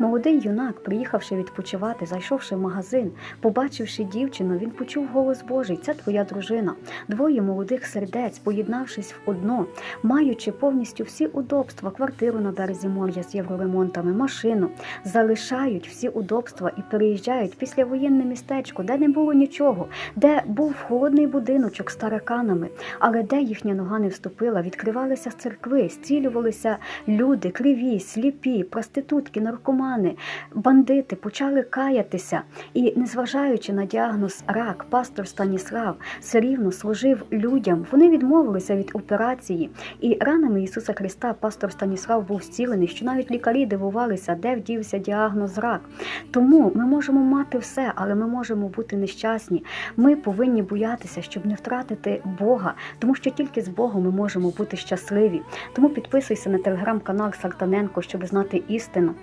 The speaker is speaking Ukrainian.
Молодий юнак, приїхавши відпочивати, зайшовши в магазин, побачивши дівчину, він почув голос Божий. Це твоя дружина. Двоє молодих сердець, поєднавшись в одно, маючи повністю всі удобства, квартиру на березі моря з євроремонтами, машину, залишають всі удобства і переїжджають після воєнне містечко, де не було нічого, де був холодний будиночок з тараканами, але де їхня нога не вступила, відкривалися церкви, зцілювалися люди, криві, сліпі, проститутки, наркомани, бандити почали каятися. І, незважаючи на діагноз рак, пастор Станіслав все рівно служив людям. Вони відмовилися від операції. І ранами Ісуса Христа пастор Станіслав був зцілений, що навіть лікарі дивувалися, де вдівся діагноз рак. Тому ми можемо мати все, але ми можемо бути нещасні. Ми повинні боятися, щоб не втратити Бога, тому що тільки з Богом ми можемо бути щасливі. Тому підписуйся на телеграм-канал Сартаненко, щоб знати істину.